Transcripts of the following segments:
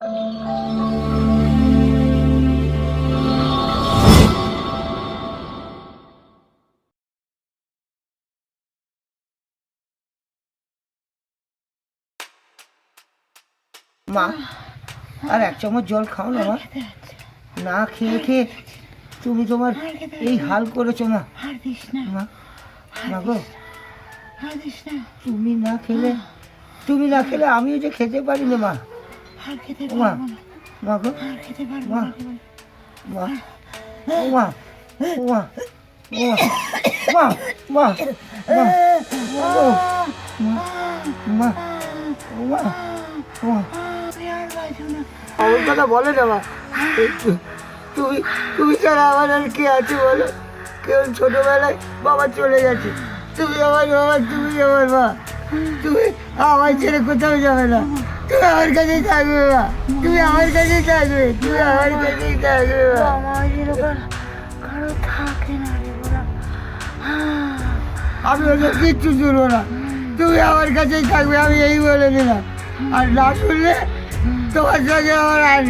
মা আর এক চামচ জল খাও না মা। না খেয়ে খেয়ে তুমি তোমার এই হাল করেছ মা না। মা গো। তুমি না খেলে তুমি না খেলে আমিও যে খেতে পারি না মা। আর খেতে মা মা গো আর খেতে পারব মা। মা মা মা মা মা মা মা মা মা মা ও মা ও মা আমি আর বাঁচবো না আমার কথা বলে না মা তুমি তুমি ছাড়া আমার আর কে আছে বলো কেউ ছোটবেলায় বাবা চলে গেছে তুমি আমার বাবা তুমি আমার মা তুমি আমার ছেড়ে কোথাও যাবে না তুমি আমার কাছে থাকবে মা। তুমি আমার কাছেই থাকবে তুই আমার কাছেই থাকবে আমার যেরকম কারও থাকে না রে বলা আমি ওদের কিচ্ছু শুনব না। তুমি আমার কাছেই থাকবে আমি এই বলে দিলাম। আর না শুনলে তোমার সঙ্গে আমার আর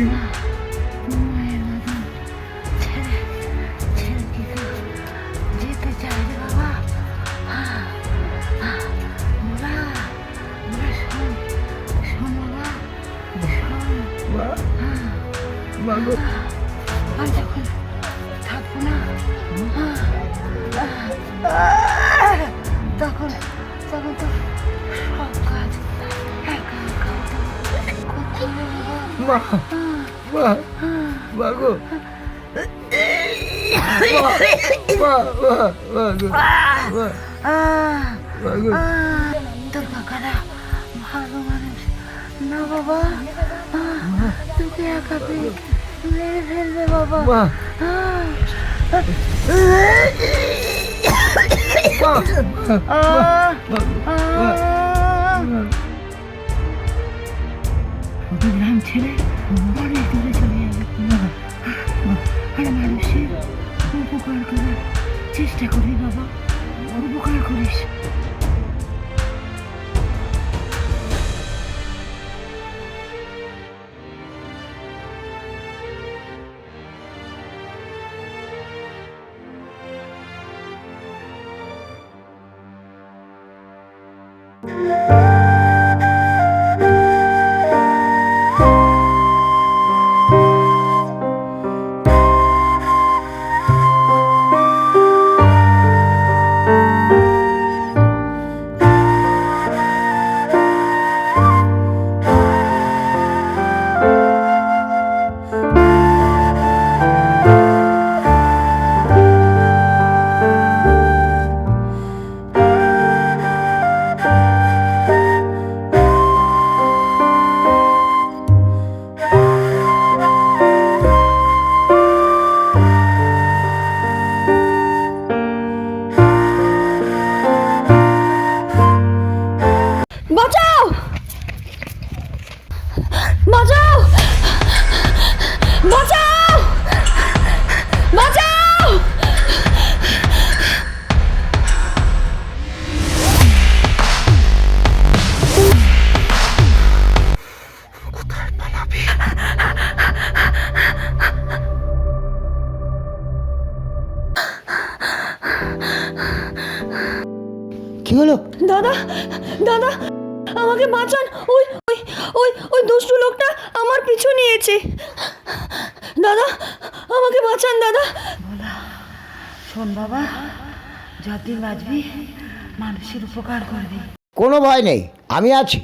মা গো আর যখন থাকব না। তখন তখন তো সব কাজ একা একা। মা মা মা গো মা মা মা মা গো মা আহ, মা গো আহ, তোর কাকারা ভালো মানুষ। না বাবা তোকে একা পেয়ে মেরে ফেলবে বাবা মা গ্রাম ছেড়ে অনেক দূরে চলে যাবে আর মানুষের উপকার করার চেষ্টা করি বাবা উপকার করিস দাদা আমাকে বাঁচান। ওই ওই ওই ওই দুষ্টু লোকটা আমার পিছু নিয়েছে। দাদা আমাকে বাঁচান দাদা। শোন বাবা যতদিন বাঁচবি মানুষের উপকার করবি। কোনো ভয় নেই আমি আছি।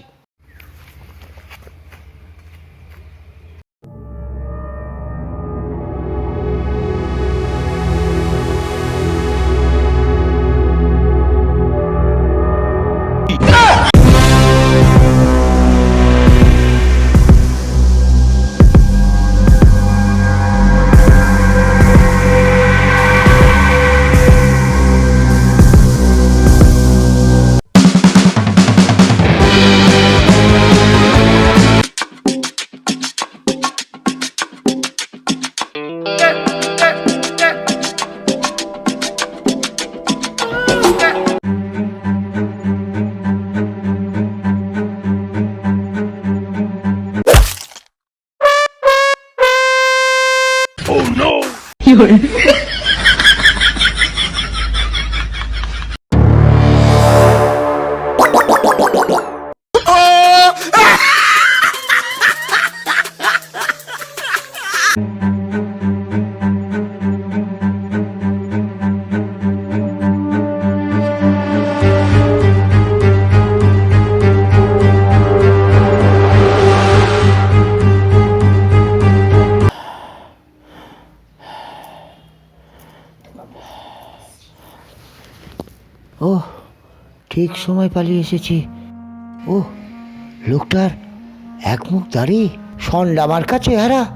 ও ঠিক সময় পালিয়ে এসেছি। ও লোকটার এক মুখ দাড়ি, সন্ড আমার কাছে হারা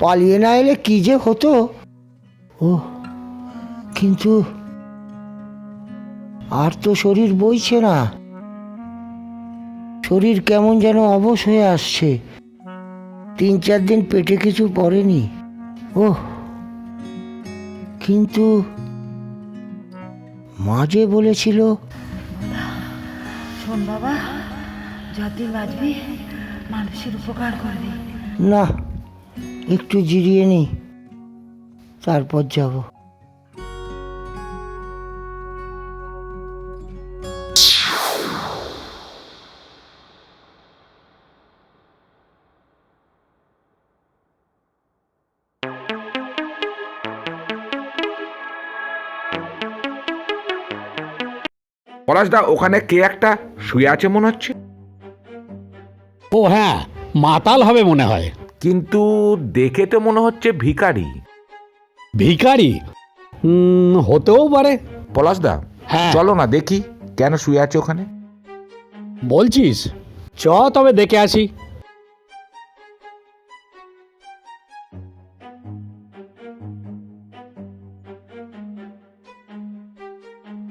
পালিয়ে না এলে কি যে হতো? ও কিন্তু আর তো শরীর বইছে না। শরীর কেমন যেন অবশ হয়ে আসছে। তিন চার দিন পেটে কিছু পড়েনি। ও কিন্তু মা যে বলেছিল শোন বাবা যতদিন বাঁচবি মানুষের উপকার করবি। না একটু জিরিয়ে নি তারপর যাব। পলাশদা ওখানে কে একটা শুয়ে আছে মনে হচ্ছে? ও হ্যাঁ মাতাল হবে মনে হয়। কিন্তু দেখে তো মনে হচ্ছে ভিখারি। ভিখারি? উম, হতেও পারে। পলাশদা হ্যাঁ। চলো না দেখি কেন শুয়ে আছে ওখানে। বলছিস? চ তবে দেখে আসি।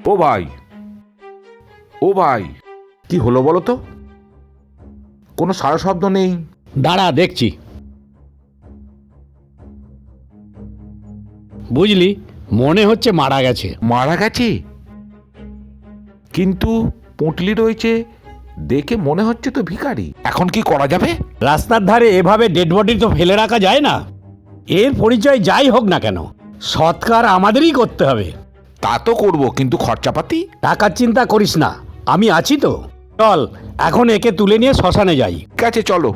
ও ভাই ভাই। কি হলো বলো তো? কোনো সারা শব্দ নেই। দাঁড়া দেখছি। বুঝলি মনে হচ্ছে মারা গেছে। মারা গেছে? কিন্তু পুঁটলি রয়েছে দেখে মনে হচ্ছে তো ভিখারি। এখন কি করা যাবে? রাস্তার ধারে এভাবে ডেড বডি তো ফেলে রাখা যায় না। এর পরিচয় যাই হোক না কেন সৎকার আমাদেরই করতে হবে। তা তো করব কিন্তু খরচাপাতি? টাকার চিন্তা করিস না। আমি আছি তো চল এখন একে তুলে নিয়ে শ্মশানে যাই ঠিক আছে চলো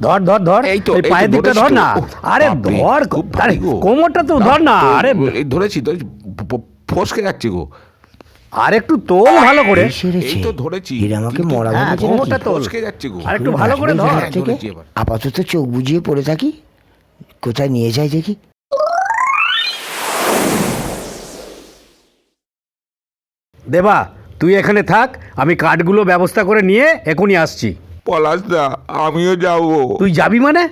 ধর ধর ধর এই তো, পায়ের দিকটা ধর না আরে ধর আরে কোমরটা তো ধর না আরে ধরেছি তো ফসকে যাচ্ছি গো আর একটু তোল ভালো করে এই তো ধরেছি এর আমাকে মরা হ্যাঁ, কোমরটা তোল ফসকে যাচ্ছে গো আর একটু ভালো করে ধর। আপাতত চোখ বুজিয়ে পড়ে থাকি কোথায় নিয়ে যাই দেখি দেবা তুই এখানে থাক আমি কাঠগুলো ব্যবস্থা করে নিয়ে এখনই আসছি। পলাশদা আমিও যাব। তুই যাবি মানে?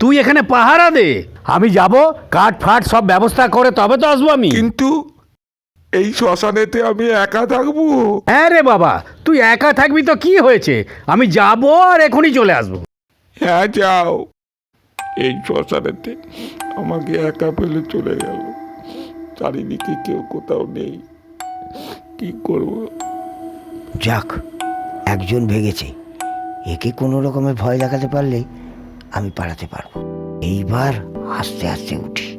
তুই এখানে পাহারা দে। আমি যাব কাঠ ফাট সব ব্যবস্থা করে তবে তো আসব আমি। কিন্তু এই শ্মশানেতে আমি একা থাকব? হ্যাঁ রে বাবা তুই একা থাকবি তো কি হয়েছে? আমি যাব আর এখনই চলে আসব। হ্যাঁ যাও। এই শ্মশানেতে আমাকে একা ফেলে চলে গেল। চারিদিকে কেউ কোথাও নেই। কি করব? যাক একজন ভেগেছে। একে কোনো রকমের ভয় দেখাতে পারলে আমি পালাতে পারব। এইবার আস্তে আস্তে উঠি।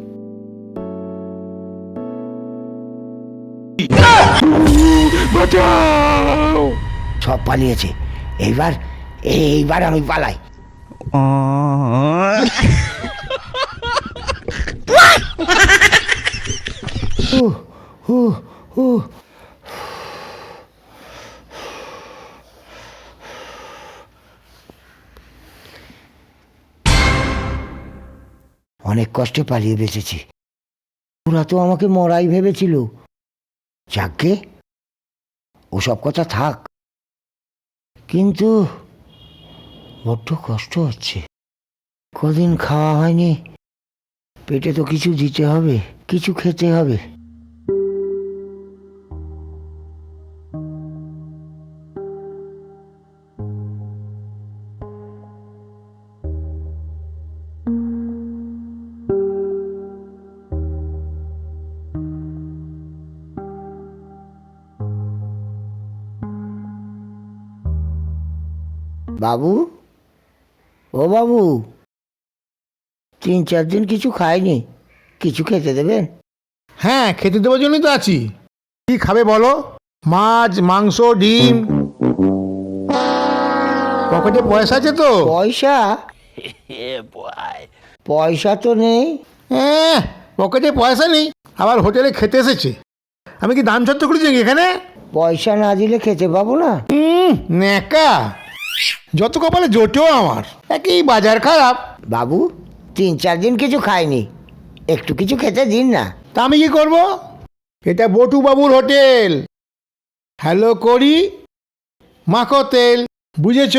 সব পালিয়েছে। এইবার এইবার আমি পালাই। উহ, উহ, উহ। অনেক কষ্টে পালিয়ে বেঁচেছি। ওরা তো আমাকে মরাই ভেবেছিল। যাকে ওসব কথা থাক। কিন্তু বড্ড কষ্ট হচ্ছে। কদিন খাওয়া হয়নি, পেটে তো কিছু দিতে হবে, কিছু খেতে হবে। বাবু? ও বাবু তিন চার দিন কিছু খাইনি কিছু খেতে দেবেন? হ্যাঁ খেতে দেওয়ার জন্যই তো আছি। কি খাবে বলো? মাছ মাংস ডিম। পকেটে পয়সা আছে তো? পয়সা? পয়সা তো নেই। হ্যাঁ পকেটে পয়সা নেই আবার হোটেলে খেতে এসেছে। আমি কি দাম ছত্র করেছি এখানে? পয়সা না দিলে খেতে পাবো না? হুম ন্যাকা। যত কপালে জোটেও আমার। একই বাজার খারাপ। বাবু তিন চার দিন কিছু খাইনি। একটু কিছু খেতে দিন না। তা আমি কি করব? এটা বটু বাবুর হোটেল। হ্যালো করি। মাখো তেল বুঝেছ?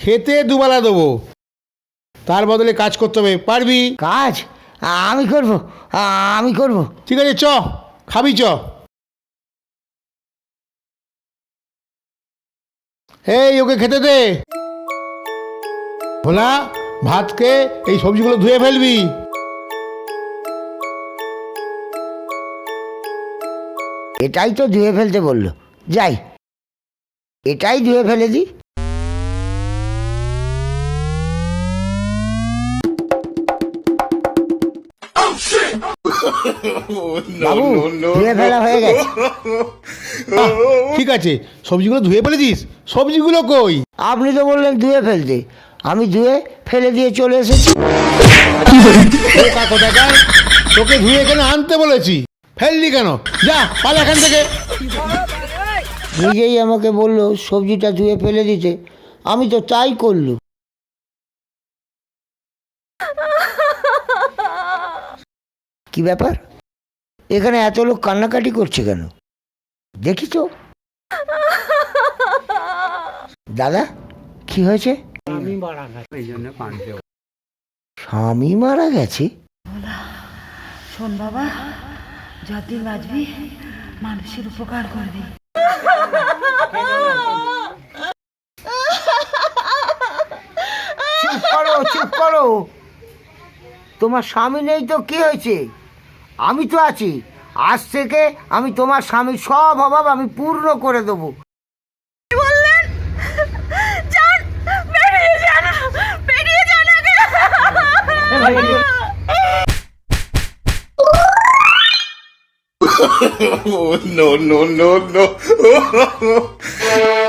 খেতে দুবেলা দেবো। তার বদলে কাজ করতে হবে। পারবি? কাজ? আমি করব আমি করব। ঠিক আছে চ খাবি চ। এই ওকে খেতে দে। ভোলা ভাতকে এই সবজিগুলো ধুয়ে ফেলবি। এটাই তো ধুয়ে ফেলতে বলল। যাই এটাই ধুয়ে ফেলে দিই বাবু ধুয়ে ফেলা হয়ে গেছে। ঠিক আছে সবজিগুলো ধুয়ে ফেলে দিস সবজিগুলো কই? আপনি তো বললেন ধুয়ে ফেলতে। আমি ধুয়ে ফেলে দিয়ে চলে এসেছি। তোকে ধুয়ে এখানে আনতে বলেছি। ফেললি কেন? যা পালা এখান থেকে। নিজেই আমাকে বলল সবজিটা ধুয়ে ফেলে দিতে। আমি তো তাই করলু কি ব্যাপার? এখানে এত লোক কান্নাকাটি করছে কেন? দেখি তো। দাদা কি হয়েছে? স্বামী মারা গেছে? শোন বাবা যতদিন বাঁচবি মানুষের উপকার করবি। চুপ করো চুপ করো। তোমার স্বামী নেই তো কি হয়েছে? আমি তো আছি। আজ থেকে আমি তোমার স্বামীর সব অভাব আমি পূর্ণ করে দেবো। no, no, no, no.